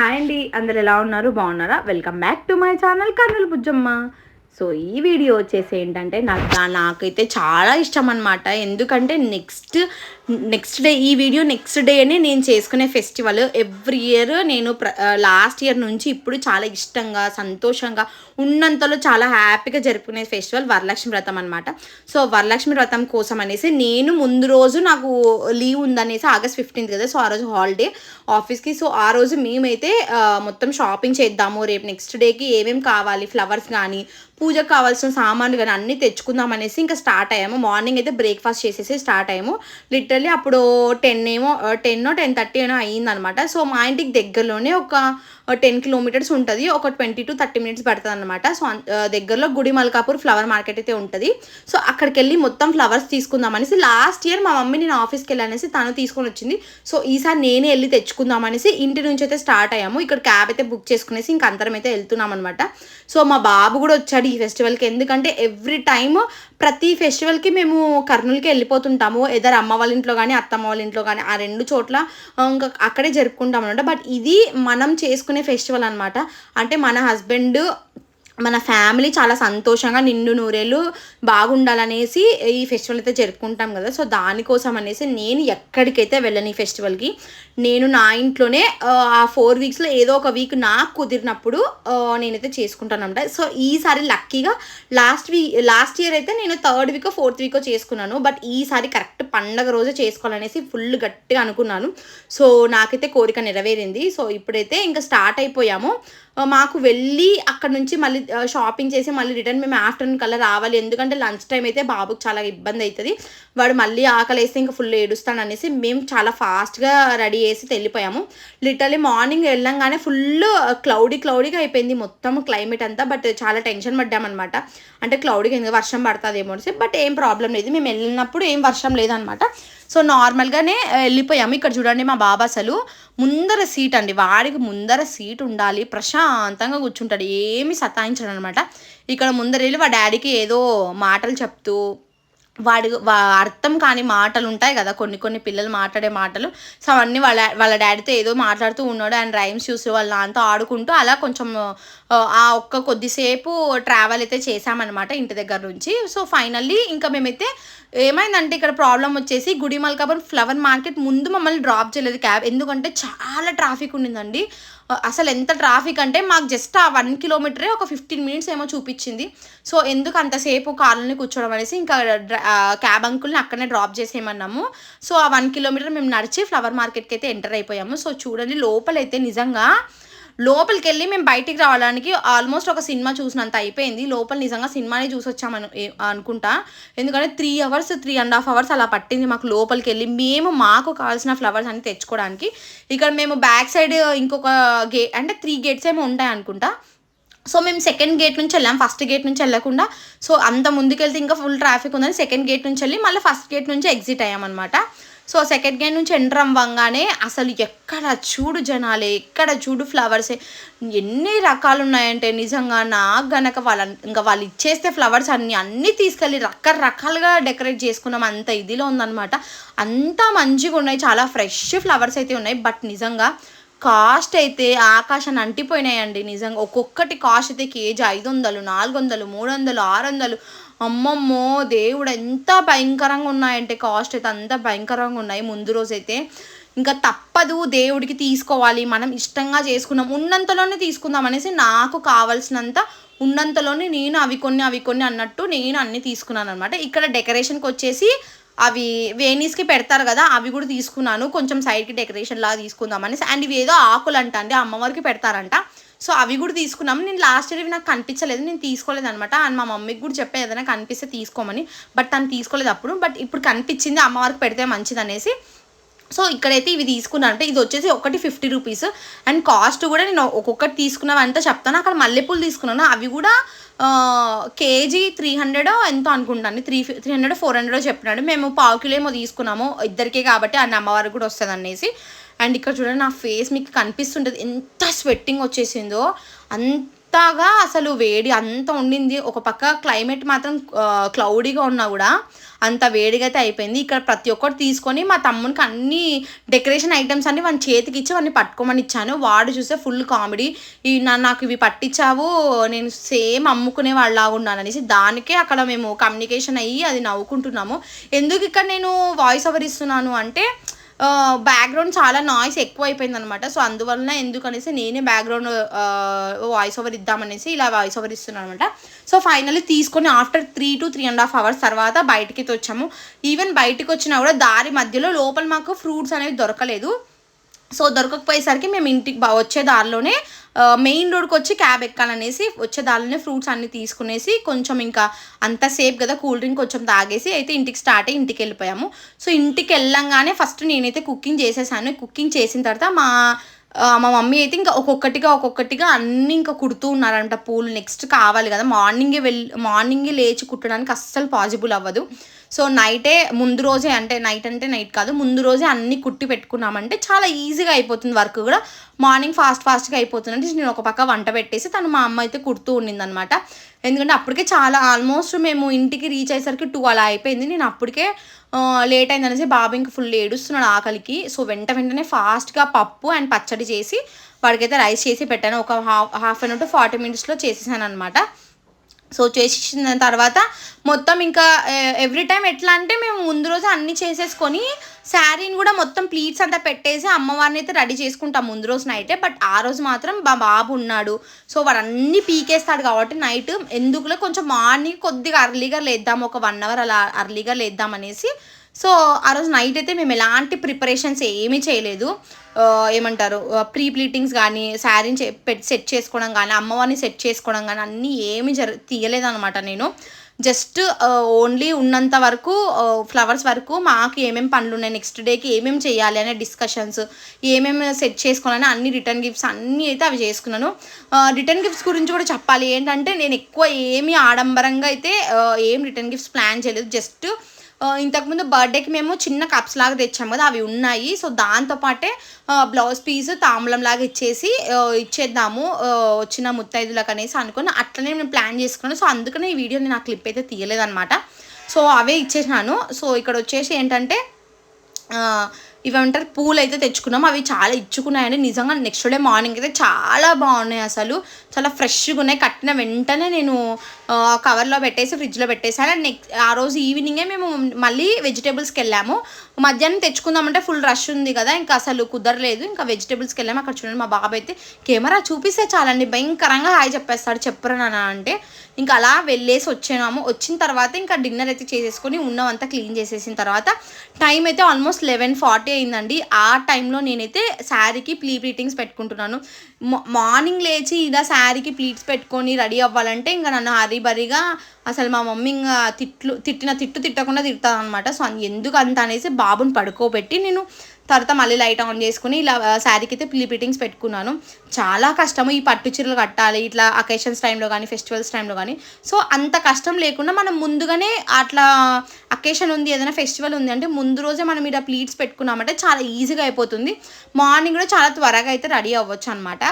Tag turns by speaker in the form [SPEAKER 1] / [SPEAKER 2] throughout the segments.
[SPEAKER 1] Hi అండి అందరు ఎలా ఉన్నారు? బాగున్నారా? Welcome back to my channel Kurnool Bujjamma. So ఈ వీడియో వచ్చేసి ఏంటంటే నాకు నాకైతే చాలా ఇష్టం అనమాట ఎందుకంటే నెక్స్ట్ నెక్స్ట్ డే ఈ వీడియో నెక్స్ట్ డేనే నేను చేసుకునే ఫెస్టివల్. ఎవ్రీ ఇయర్ నేను లాస్ట్ ఇయర్ నుంచి ఇప్పుడు చాలా ఇష్టంగా సంతోషంగా ఉన్నంతలో చాలా హ్యాపీగా జరుపుకునే ఫెస్టివల్ వరలక్ష్మి వ్రతం అనమాట సో వరలక్ష్మి వ్రతం కోసం అనేసి నేను ముందు రోజు నాకు లీవ్ ఉందనేసి ఆగస్ట్ ఫిఫ్టీన్త్ కదా సో ఆ రోజు హాలిడే ఆఫీస్కి. సో ఆ రోజు మేమైతే మొత్తం షాపింగ్ చేద్దాము. రేపు నెక్స్ట్ డేకి ఏమేమి కావాలి ఫ్లవర్స్ కానీ పూజకు కావాల్సిన సామాన్లు కానీ అన్నీ తెచ్చుకుందాం అనేసి ఇంకా స్టార్ట్ అయ్యాము. మార్నింగ్ అయితే బ్రేక్ఫాస్ట్ చేసేసి స్టార్ట్ అయ్యాము. లిటరలీ అప్పుడు టెన్ ఏమో టెన్ టెన్ థర్టీ ఏమో అయ్యిందనమాట. సో మా ఇంటికి దగ్గరలోనే ఒక టెన్ కిలోమీటర్స్ ఉంటుంది. ఒక ట్వంటీ టు థర్టీ మినిట్స్ పడుతుంది అనమాట సో దగ్గరలో గుడి మల్కాపూర్ ఫ్లవర్ మార్కెట్ అయితే ఉంటుంది. సో అక్కడికి వెళ్ళి మొత్తం ఫ్లవర్స్ తీసుకుందాం అనేసి లాస్ట్ ఇయర్ మా మమ్మీ నేను ఆఫీస్కి వెళ్ళనేసి తను తీసుకొని వచ్చింది. సో ఈసారి నేనే వెళ్ళి తెచ్చుకుందాం అనేసి ఇంటి నుంచి అయితే స్టార్ట్ అయ్యాము. ఇక్కడ క్యాబ్ అయితే బుక్ చేసుకునేసి ఇంక అందరం అయితే వెళ్తున్నాం అనమాట సో మా బాబు కూడా వచ్చాడు ఈ ఫెస్టివల్కి ఎందుకంటే ఎవ్రీ టైమ్ ప్రతి ఫెస్టివల్కి మేము కర్నూలుకి వెళ్ళిపోతుంటాము. ఎదర్ అమ్మ వాళ్ళ ఇంట్లో కానీ అత్తమ్మ వాళ్ళ ఇంట్లో కానీ ఆ రెండు చోట్ల ఇంకా అక్కడే జరుపుకుంటాం అనమాట బట్ ఇది మనం చేసుకునే ఫెస్టివల్ అనమాట అంటే మన హస్బెండ్ మన ఫ్యామిలీ చాలా సంతోషంగా నిండు నూరేళ్ళు బాగుండాలనేసి ఈ ఫెస్టివల్ అయితే జరుపుకుంటాం కదా. సో దానికోసం అనేసి నేను ఎక్కడికైతే వెళ్ళను ఈ ఫెస్టివల్కి. నేను నా ఇంట్లోనే ఆ, ఫోర్ వీక్స్లో ఏదో ఒక వీక్ నాకు కుదిరినప్పుడు నేనైతే చేసుకుంటానమాట సో ఈసారి లక్కీగా లాస్ట్ వీక్ లాస్ట్ ఇయర్ అయితే నేను థర్డ్ వీక్ ఫోర్త్ వీక్ చేసుకున్నాను. బట్ ఈసారి కరెక్ట్ పండగ రోజే చేసుకోవాలనేసి ఫుల్ గట్టిగా అనుకున్నాను. సో నాకైతే కోరిక నెరవేరింది. సో ఇప్పుడైతే ఇంకా స్టార్ట్ అయిపోయాము. మాకు వెళ్ళి అక్కడ నుంచి మళ్ళీ షాపింగ్ చేసి మళ్ళీ రిటర్న్ మేము ఆఫ్టర్నూన్ కల్లా రావాలి. ఎందుకంటే లంచ్ టైం అయితే బాబుకి చాలా ఇబ్బంది అవుతుంది వాడు మళ్ళీ ఆకలి వేస్తే ఇంకా ఫుల్ ఏడుస్తాడు అనేసి మేము చాలా ఫాస్ట్గా రెడీ చేసి వెళ్ళిపోయాము లిటరలీ మార్నింగ్ వెళ్ళంగానే ఫుల్ క్లౌడీ క్లౌడీగా అయిపోయింది. మొత్తం క్లైమేట్ అంతా బట్ చాలా టెన్షన్ పడ్డామన్నమాట. అంటే క్లౌడీగా ఎందుకు వర్షం పడుతుందేమో అనేసి బట్ ఏం ప్రాబ్లం లేదు. మేము వెళ్ళినప్పుడు ఏం వర్షం లేదనమాట సో నార్మల్గానే వెళ్ళిపోయాము. ఇక్కడ చూడండి మా బాబా అసలు ముందర సీట్ అండి. వాడికి ముందర సీట్ ఉండాలి. ప్రశాంతంగా కూర్చుంటాడు. ఏమి సతాయించడం అనమాట ఇక్కడ ముందర వెళ్ళి వా డాడీకి ఏదో మాటలు చెప్తూ వాడి వా అర్థం కాని మాటలు ఉంటాయి కదా కొన్ని కొన్ని పిల్లలు మాట్లాడే మాటలు. సో అవన్నీ వాళ్ళ వాళ్ళ డాడీతో ఏదో మాట్లాడుతూ ఉన్నాడు అండ్ రైమ్స్ చూసి వాళ్ళ నాన్నతో ఆడుకుంటూ అలా కొంచెం ఆ, ఆ ఒక్క కొద్దిసేపు ట్రావెల్ అయితే చేసామన్నమాట ఇంటి దగ్గర నుంచి. సో ఫైనల్లీ ఇంకా మేమైతే ఏమైందంటే ఇక్కడ ప్రాబ్లం వచ్చేసి గుడి మల్కాపురం ఫ్లవర్ మార్కెట్ ముందు మమ్మల్ని డ్రాప్ చేయలేదు క్యాబ్. ఎందుకంటే చాలా ట్రాఫిక్ ఉండిందండి. అసలు ఎంత ట్రాఫిక్ అంటే మాకు జస్ట్ ఆ వన్ కిలోమీటరే ఒక ఫిఫ్టీన్ మినిట్స్ ఏమో చూపించింది. సో ఎందుకు అంతసేపు కార్లని కూర్చోవడం అనేసి ఇంకా క్యాబ్ అంకుల్ని అక్కడనే డ్రాప్ చేసేయమన్నాము. సో ఆ వన్ కిలోమీటర్ మేము నడిచి ఫ్లవర్ మార్కెట్కి అయితే ఎంటర్ అయిపోయాము. సో చూడండి లోపలైతే నిజంగా లోపలికి వెళ్ళి మేము బయటికి రావడానికి ఆల్మోస్ట్ ఒక సినిమా చూసినంత అయిపోయింది. లోపల నిజంగా సినిమానే చూసి వచ్చామని అనుకుంటా. ఎందుకంటే three hours three and half hours అలా పట్టింది మాకు లోపలికి వెళ్ళి మేము మాకు కావాల్సిన ఫ్లవర్స్ అన్ని తెచ్చుకోవడానికి. ఇక్కడ మేము బ్యాక్ సైడ్ ఇంకొక గే అంటే త్రీ గేట్స్ ఏమో ఉంటాయి అనుకుంటా. సో మేము సెకండ్ గేట్ నుంచి వెళ్ళాం. ఫస్ట్ గేట్ నుంచి వెళ్ళకుండా. సో అంత ముందుకెళ్తే ఇంకా ఫుల్ ట్రాఫిక్ ఉందని సెకండ్ గేట్ నుంచి వెళ్ళి మళ్ళీ ఫస్ట్ గేట్ నుంచి ఎగ్జిట్ అయ్యామన్నమాట. సో సెకండ్ గేట్ నుంచి ఎంటర్ అవ్వంగానే అసలు ఎక్కడ చూడు జనాలే ఎక్కడ చూడు ఫ్లవర్సే ఎన్ని రకాలు ఉన్నాయంటే నిజంగా నాకు గనక వాళ్ళ ఇంకా వాళ్ళు ఇచ్చేస్తే ఫ్లవర్స్ అన్ని అన్నీ తీసుకెళ్ళి రకరకాలుగా డెకరేట్ చేసుకున్నాం. అంత ఇదిలో ఉందన్నమాట. అంతా మంచిగా ఉన్నాయి చాలా ఫ్రెష్ ఫ్లవర్స్ అయితే ఉన్నాయి. బట్ నిజంగా కాస్ట్ అయితే ఆకాశాన్ని అంటిపోయినాయండి. నిజంగా ఒక్కొక్కటి కాస్ట్ అయితే కేజీ ఐదు వందలు నాలుగు వందలు మూడు వందలు ఆరు వందలు అమ్మమ్మో దేవుడు ఎంత భయంకరంగా ఉన్నాయంటే కాస్ట్ అయితే అంత భయంకరంగా ఉన్నాయి. ముందు రోజైతే ఇంకా తప్పదు దేవుడికి తీసుకోవాలి. మనం ఇష్టంగా చేసుకున్నాం ఉన్నంతలోనే తీసుకుందాం అనేసి నాకు కావాల్సినంత ఉన్నంతలోనే నేను అవి కొన్ని అవి కొన్ని అన్నట్టు నేను అన్ని తీసుకున్నాను అనమాట ఇక్కడ డెకరేషన్కి వచ్చేసి అవి వేణీస్కి పెడతారు కదా అవి కూడా తీసుకున్నాను. కొంచెం సైడ్కి డెకరేషన్ లాగా తీసుకుందాం అండ్ ఇవి ఏదో ఆకులు అంట అండి అమ్మవారికి పెడతారంట. సో అవి కూడా తీసుకున్నాము. నేను లాస్ట్ ఇయర్ ఇవి నాకు కనిపించలేదు. నేను తీసుకోలేదు అనమాట అండ్ మా మమ్మీకి కూడా చెప్పే ఏదైనా కనిపిస్తే తీసుకోమని. బట్ తను తీసుకోలేదు అప్పుడు. బట్ ఇప్పుడు కనిపించింది అమ్మవారికి పెడితే మంచిది అనేసి. సో ఇక్కడైతే ఇవి తీసుకున్నాను అంటే ఇది వచ్చేసి ఒకటి ఫిఫ్టీ రూపీస్ అండ్ కాస్ట్ కూడా నేను ఒక్కొక్కటి తీసుకున్నవంతా చెప్తాను. అక్కడ మల్లెపూలు తీసుకున్నాను. అవి కూడా కేజీ త్రీ హండ్రెడ్ ఎంతో అనుకుంటాను. Three three hundred four hundred చెప్పినాడు. మేము పావు కిలో ఏమో తీసుకున్నాము. ఇద్దరికే కాబట్టి అన్న అమ్మవారికి కూడా వస్తుంది అనేసి. అండ్ ఇక్కడ చూడండి నా ఫేస్ మీకు కనిపిస్తుంటుంది. ఎంత స్వెట్టింగ్ వచ్చేసిందో. అంత అంతగా అసలు వేడి అంత ఉండింది. ఒక పక్క క్లైమేట్ మాత్రం క్లౌడీగా ఉన్నా కూడా అంత వేడిగా అయితే అయిపోయింది. ఇక్కడ ప్రతి ఒక్కటి తీసుకొని మా తమ్మునికి అన్ని డెకరేషన్ ఐటమ్స్ అన్ని వాని చేతికి ఇచ్చి వాడిని పట్టుకోమని ఇచ్చాను. వాడు చూస్తే ఫుల్ కామెడీ. ఈ నా నాకు ఇవి పట్టించావు నేను సేమ్ అమ్ముకునే వాళ్ళలాగా ఉన్నాను అనేసి దానికే అక్కడ మేము కమ్యూనికేషన్ అయ్యి అది నవ్వుకుంటున్నాము. ఎందుకు ఇక్కడ నేను వాయిస్ ఓవర్ ఇస్తున్నాను అంటే బ్యాక్గ్రౌండ్ చాలా నాయిస్ ఎక్కువ అయిపోయింది అనమాట సో అందువలన ఎందుకనేసి నేనే బ్యాక్గ్రౌండ్ వాయిస్ ఓవర్ ఇద్దామనేసి ఇలా వాయిస్ ఓవర్ ఇస్తున్నాను అనమాట సో ఫైనల్లీ తీసుకొని after three to three and half hours తర్వాత బయటికి వచ్చాము. ఈవెన్ బయటికి వచ్చినా కూడా దారి మధ్యలో లోపల మాకు ఫ్రూట్స్ అనేవి దొరకలేదు. సో దొరకకపోయేసరికి మేము ఇంటికి బా వచ్చే దారిలోనే మెయిన్ రోడ్కి వచ్చి క్యాబ్ ఎక్కాలనేసి వచ్చే దారిలోనే ఫ్రూట్స్ అన్నీ తీసుకునేసి కొంచెం ఇంకా అంత సేఫ్ కదా కూల్ డ్రింక్ కొంచెం తాగేసి అయితే ఇంటికి స్టార్ట్ అయ్యి ఇంటికి వెళ్ళిపోయాము. సో ఇంటికి వెళ్ళంగానే ఫస్ట్ నేనైతే కుకింగ్ చేసేసాను. కుకింగ్ చేసిన తర్వాత మా మా మమ్మీ అయితే ఇంకా ఒక్కొక్కటిగా ఒక్కొక్కటిగా అన్నీ ఇంకా కుడుతూ ఉన్నారంట. పూలు నెక్స్ట్ కావాలి కదా. మార్నింగే వెళ్ళి మార్నింగే లేచి కుట్టడానికి అస్సలు పాసిబుల్ అవ్వదు. సో నైటే ముందు రోజే అంటే నైట్ అంటే నైట్ కాదు ముందు రోజే అన్ని కుట్టి పెట్టుకున్నామంటే చాలా ఈజీగా అయిపోతుంది వర్క్ కూడా. మార్నింగ్ ఫాస్ట్ ఫాస్ట్గా అయిపోతుంది అంటే నేను ఒక పక్క వంట పెట్టేసి తను మా అమ్మ అయితే కుడుతూ ఉండిందనమాట ఎందుకంటే అప్పటికే చాలా ఆల్మోస్ట్ మేము ఇంటికి రీచ్ అయ్యేసరికి టూ అలా అయిపోయింది. నేను అప్పటికే లేట్ అయింది అనేసి బాబు ఇంక ఫుల్ ఏడుస్తున్నాడు ఆకలికి. సో వెంట వెంటనే ఫాస్ట్గా పప్పు అండ్ పచ్చడి చేసి వాడికైతే రైస్ చేసి పెట్టాను. ఒక half half an hour to forty మినిట్స్లో చేసేసాను అనమాట సో చేసిన తర్వాత మొత్తం ఇంకా ఎవ్రీ టైం ఎట్లా అంటే మేము ముందు రోజు అన్నీ చేసేసుకొని శారీని కూడా మొత్తం ప్లీట్స్ అంతా పెట్టేసి అమ్మవారిని అయితే రెడీ చేసుకుంటాం ముందు రోజు నైటే బట్ ఆ రోజు మాత్రం మా బాబు ఉన్నాడు. సో వాడు అన్నీ పీకేస్తాడు కాబట్టి నైట్ ఎందుకులే కొంచెం మార్నింగ్ కొద్దిగా అర్లీగా లేద్దాం ఒక వన్ అవర్ అలా అర్లీగా లేద్దాం అనేసి సో ఆ రోజు నైట్ అయితే మేము ఎలాంటి ప్రిపరేషన్స్ ఏమీ చేయలేదు. ఏమంటారు ప్రీ ప్లీటింగ్స్ కానీ శారీని చే- పెట్ సెట్ చేసుకోవడం కానీ అమ్మవారిని సెట్ చేసుకోవడం కానీ అన్నీ ఏమీ జర తీయలేదనమాట నేను. జస్ట్ ఓన్లీ ఉన్నంత వరకు ఫ్లవర్స్ వరకు మాకు ఏమేమి పనులు ఉన్నాయి నెక్స్ట్ డేకి ఏమేమి చేయాలి అనే డిస్కషన్స్ ఏమేమి సెట్ చేసుకోవాలని అన్ని రిటర్న్ గిఫ్ట్స్ అన్నీ అయితే అవి చేసుకున్నాను. రిటర్న్ గిఫ్ట్స్ గురించి కూడా చెప్పాలి ఏంటంటే నేను ఎక్కువ ఏమీ ఆడంబరంగా అయితే ఏం రిటర్న్ గిఫ్ట్స్ ప్లాన్ చేయలేదు. జస్ట్ ఇంతకుముందు బర్త్డేకి మేము చిన్న కప్స్ లాగా తెచ్చాము కదా అవి ఉన్నాయి. సో దాంతోపాటే బ్లౌజ్ పీస్ తాంబూలం లాగా ఇచ్చేసి ఇచ్చేద్దాము వచ్చిన ముత్తైదులకు అనేసి అనుకుని అట్లనే నేను ప్లాన్ చేసుకున్నాను సో అందుకనే ఈ వీడియో నేను ఆ క్లిప్ అయితే తీయలేదన్నమాట. సో అవే ఇచ్చేసినాను. సో ఇక్కడ వచ్చేసి ఏంటంటే ఆ, పూలు అయితే తెచ్చుకున్నాం. అవి చాలా ఇచ్చుకున్నాయండి. నిజంగా నెక్స్ట్ డే మార్నింగ్ అయితే చాలా బాగున్నాయి అసలు. చాలా ఫ్రెష్గా ఉన్నాయి కట్టిన వెంటనే నేను కవర్లో పెట్టేసి ఫ్రిడ్జ్లో పెట్టేసాను అండ్ నెక్స్ట్ ఆ రోజు ఈవినింగే మేము మళ్ళీ వెజిటేబుల్స్కి వెళ్ళాము మధ్యాహ్నం తెచ్చుకుందామంటే ఫుల్ రష్ ఉంది కదా ఇంకా అసలు కుదరలేదు. ఇంకా వెజిటేబుల్స్కి వెళ్ళాము అక్కడ చూడండి మా బాబాయ్ అయితే కెమెరా చూపిస్తే చాలండి. భయంకరంగా హాయ్ చెప్పేస్తాడు. చెప్పరు నాన్న అంటే. ఇంకా అలా వెళ్ళేసి వచ్చాము వచ్చిన తర్వాత ఇంకా డిన్నర్ అయితే చేసేసుకొని ఉన్నవంతా క్లీన్ చేసేసిన తర్వాత టైం అయితే ఆల్మోస్ట్ లెవెన్ ఫార్టీ అయిందండి. ఆ టైంలో నేనైతే శారీకి ప్లీ ప్లీటింగ్స్ పెట్టుకుంటున్నాను. మా- మార్నింగ్ లేచి ఇలా శారీకి ప్లీట్స్ పెట్టుకొని రెడీ అవ్వాలంటే ఇంకా నన్ను హరీబరీగా అసలు మా మమ్మీ ఇంకా తిట్లు తిట్టిన తిట్టు తిట్టకుండా తిడతాను అనమాట సో ఎందుకు అంత అనేసి బాబుని పడుకోబెట్టి నేను తర్వాత మళ్ళీ లైట్ ఆన్ చేసుకుని ఇలా శారీకి అయితే ప్లీ ఫిట్టింగ్స్ పెట్టుకున్నాను. చాలా కష్టము ఈ పట్టు చీరలు కట్టాలి ఇట్లా అకేషన్స్ టైంలో కానీ ఫెస్టివల్స్ టైంలో కానీ సో అంత కష్టం లేకుండా మనం ముందుగానే అట్లా అకేషన్ ఉంది ఏదైనా ఫెస్టివల్ ఉంది అంటే ముందు రోజే మనం ఇలా ప్లీట్స్ పెట్టుకున్నామంటే చాలా ఈజీగా అయిపోతుంది. మార్నింగ్ కూడా చాలా త్వరగా అయితే రెడీ అవ్వచ్చు అనమాట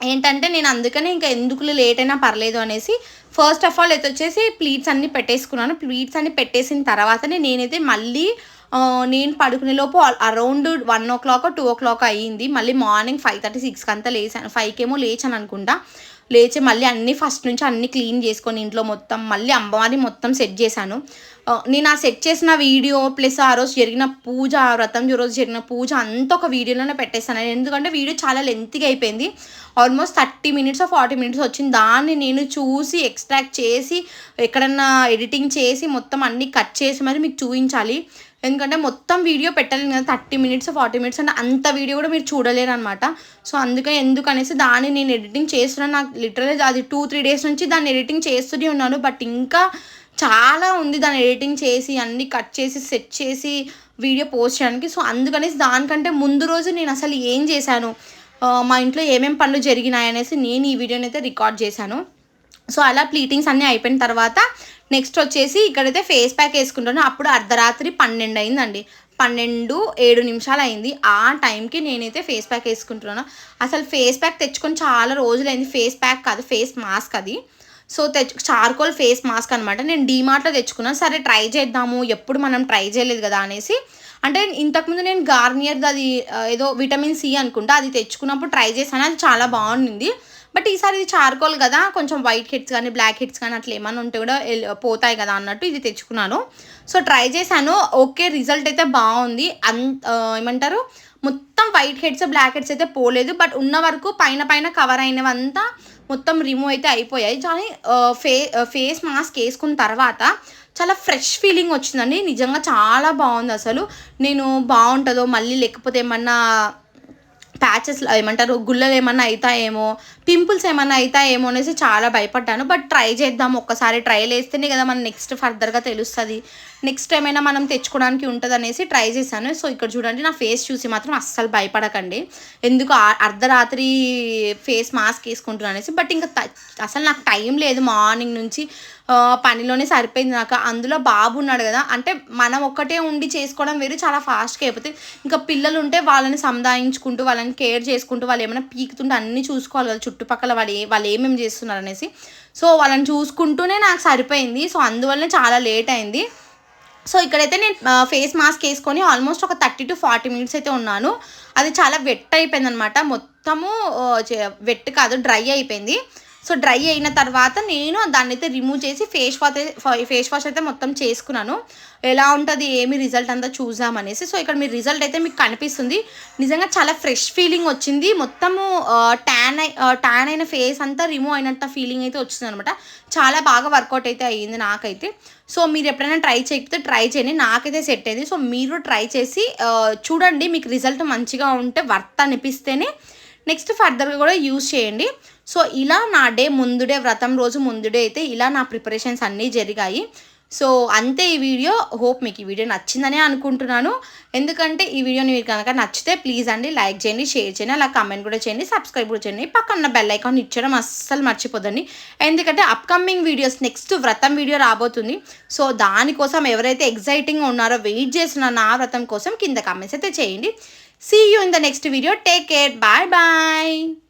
[SPEAKER 1] ఏంటంటే నేను అందుకనే ఇంకా ఎందుకు లేట్ అయినా పర్లేదు అనేసి ఫస్ట్ ఆఫ్ ఆల్ అయితే వచ్చేసి ప్లీట్స్ అన్నీ పెట్టేసుకున్నాను. ప్లీట్స్ అన్నీ పెట్టేసిన తర్వాతనే నేనైతే మళ్ళీ నేను పడుకునే లోపు around one o'clock two o'clock అయ్యింది. మళ్ళీ మార్నింగ్ ఫైవ్ థర్టీ సిక్స్కి అంతా లేచాను. ఫైవ్కేమో లేచాను అనుకుంటా. లేచి మళ్ళీ అన్ని ఫస్ట్ నుంచి అన్ని క్లీన్ చేసుకొని ఇంట్లో మొత్తం మళ్ళీ అమ్మవారిని మొత్తం సెట్ చేశాను. నేను ఆ సెట్ చేసిన వీడియో ప్లస్ ఆ రోజు జరిగిన పూజ ఆ వ్రతం రోజు జరిగిన పూజ అంతా ఒక వీడియోలోనే పెట్టేస్తాను ఎందుకంటే వీడియో చాలా లెంత్గా అయిపోయింది. Almost thirty minutes forty minutes వచ్చింది. దాన్ని నేను చూసి ఎక్స్ట్రాక్ట్ చేసి ఎక్కడన్నా ఎడిటింగ్ చేసి మొత్తం అన్ని కట్ చేసి మరి మీకు చూపించాలి. ఎందుకంటే మొత్తం వీడియో పెట్టలేను కదా థర్టీ మినిట్స్ ఫార్టీ మినిట్స్ అంటే అంత వీడియో కూడా మీరు చూడలేరు అనమాట సో అందుకే ఎందుకు అనేసి దాన్ని నేను ఎడిటింగ్ చేస్తున్నాను నాకు లిటరలీ అది టూ త్రీ డేస్ నుంచి దాన్ని ఎడిటింగ్ చేస్తూనే ఉన్నాను. బట్ ఇంకా చాలా ఉంది దాన్ని ఎడిటింగ్ చేసి అన్ని కట్ చేసి సెట్ చేసి వీడియో పోస్ట్ చేయడానికి. సో అందుకనేసి దానికంటే ముందు రోజు నేను అసలు ఏం చేశాను? మా ఇంట్లో ఏమేమి పనులు జరిగినాయి అనేసి నేను ఈ వీడియోని అయితే రికార్డ్ చేశాను. సో అలా ప్లీటింగ్స్ అన్నీ అయిపోయిన తర్వాత నెక్స్ట్ వచ్చేసి ఇక్కడైతే ఫేస్ ప్యాక్ వేసుకుంటాను. అప్పుడు అర్ధరాత్రి పన్నెండు అయిందండి. పన్నెండు ఏడు నిమిషాలు అయింది. ఆ టైంకి నేనైతే ఫేస్ ప్యాక్ వేసుకుంటున్నాను. అసలు ఫేస్ ప్యాక్ తెచ్చుకొని చాలా రోజులైంది. ఫేస్ ప్యాక్ కాదు ఫేస్ మాస్క్ అది. సో తెచ్చు చార్కోల్ ఫేస్ మాస్క్ అనమాట నేను డీమార్ట్లో తెచ్చుకున్నాను. సరే ట్రై చేద్దాము. ఎప్పుడు మనం ట్రై చేయలేదు కదా అనేసి. అంటే ఇంతకుముందు నేను గార్నియర్ది అది ఏదో విటమిన్ సి అనుకుంటా. అది తెచ్చుకున్నప్పుడు ట్రై చేశాను. అది చాలా బాగుంది బట్ ఈసారి ఇది చార్కోల్ కదా కొంచెం వైట్ హెడ్స్ కానీ బ్లాక్ హెడ్స్ కానీ అట్లా ఏమైనా ఉంటే కూడా పోతాయి కదా అన్నట్టు ఇది తెచ్చుకున్నాను. సో ట్రై చేశాను ఓకే రిజల్ట్ అయితే బాగుంది. అన్ ఏమంటారు మొత్తం వైట్ హెడ్స్ బ్లాక్ హెడ్స్ అయితే పోలేదు. బట్ ఉన్న వరకు పైన పైన కవర్ అయినవంతా మొత్తం రిమూవ్ అయితే అయిపోయాయి. కానీ ఫే ఫేస్ మాస్క్ వేసుకున్న తర్వాత చాలా ఫ్రెష్ ఫీలింగ్ వచ్చిందండి. నిజంగా చాలా బాగుంది అసలు. నేను బాగుంటుందో మళ్ళీ లేకపోతే ఏమన్నా ప్యాచెస్ ఏమంటారు గుల్లలు ఏమన్నా అవుతాయేమో పింపుల్స్ ఏమన్నా అవుతాయేమో అనేసి చాలా భయపడ్డాను. బట్ ట్రై చేద్దాం ఒక్కసారి ట్రైల్ వేస్తేనే కదా మనం నెక్స్ట్ ఫర్దర్గా తెలుస్తుంది. నెక్స్ట్ ఏమైనా మనం తెచ్చుకోవడానికి ఉంటుంది అనేసి ట్రై చేశాను. సో ఇక్కడ చూడండి నా ఫేస్ చూసి మాత్రం అస్సలు భయపడకండి. ఎందుకు అర్ధరాత్రి ఫేస్ మాస్క్ వేసుకుంటున్నాను అనేసి బట్ ఇంకా అసలు నాకు టైం లేదు మార్నింగ్ నుంచి పనిలోనే సరిపోయింది నాకు. అందులో బాబు ఉన్నాడు కదా అంటే మనం ఒక్కటే ఉండి చేసుకోవడం వేరు చాలా ఫాస్ట్గా అయిపోతే. ఇంకా పిల్లలు ఉంటే వాళ్ళని సముదాయించుకుంటూ వాళ్ళని కేర్ చేసుకుంటూ వాళ్ళు ఏమైనా పీకుతుంటే అన్నీ చూసుకోవాలి కదా. చుట్టుపక్కల వాళ్ళు ఏ వాళ్ళు ఏమేమి చేస్తున్నారు అనేసి సో వాళ్ళని చూసుకుంటూనే నాకు సరిపోయింది. సో అందువల్లనే చాలా లేట్ అయింది. సో ఇక్కడైతే నేను ఫేస్ మాస్క్ వేసుకొని ఆల్మోస్ట్ ఒక థర్టీ టు ఫార్టీ మినిట్స్ అయితే ఉన్నాను. అది చాలా వెట్ అయిపోయింది అనమాట మొత్తము వెట్ కాదు డ్రై అయిపోయింది. సో డ్రై అయిన తర్వాత నేను దాన్ని అయితే రిమూవ్ చేసి ఫేస్ వాష్ ఫేస్ వాష్ అయితే మొత్తం చేసుకున్నాను. ఎలా ఉంటుంది ఏమి రిజల్ట్ అంతా చూసామనేసి సో ఇక్కడ మీ రిజల్ట్ అయితే మీకు కనిపిస్తుంది. నిజంగా చాలా ఫ్రెష్ ఫీలింగ్ వచ్చింది. మొత్తము ట్యాన్ ట్యాన్ అయిన ఫేస్ అంతా రిమూవ్ అయినంత ఫీలింగ్ అయితే వచ్చింది అనమాట. చాలా బాగా వర్కౌట్ అయితే అయ్యింది నాకైతే. సో మీరు ఎప్పుడైనా ట్రై చేయకపోతే ట్రై చేయండి. నాకైతే సెట్ అయింది. సో మీరు ట్రై చేసి చూడండి మీకు రిజల్ట్ మంచిగా ఉంటే వర్త్ అనిపిస్తేనే. నెక్స్ట్ ఫర్దర్గా కూడా యూజ్ చేయండి. సో ఇలా నా డే ముందుడే వ్రతం రోజు ముందుడే అయితే ఇలా నా ప్రిపరేషన్స్ అన్నీ జరిగాయి. సో అంతే ఈ వీడియో. హోప్ మీకు ఈ వీడియో నచ్చిందనే అనుకుంటున్నాను. ఎందుకంటే ఈ వీడియో మీరు కనుక నచ్చితే ప్లీజ్ అండి లైక్ చేయండి షేర్ చేయండి అలా కమెంట్ కూడా చేయండి సబ్స్క్రైబ్ కూడా చేయండి. పక్కన బెల్ ఐకాన్ ఇచ్చడం అస్సలు మర్చిపోదండి ఎందుకంటే అప్కమింగ్ వీడియోస్ నెక్స్ట్ వ్రతం వీడియో రాబోతుంది. సో దానికోసం ఎవరైతే ఎగ్జైటింగ్ ఉన్నారో వెయిట్ చేస్తున్నారో నా వ్రతం కోసం కింద కమెంట్స్ అయితే చేయండి. See you in the next video take care bye bye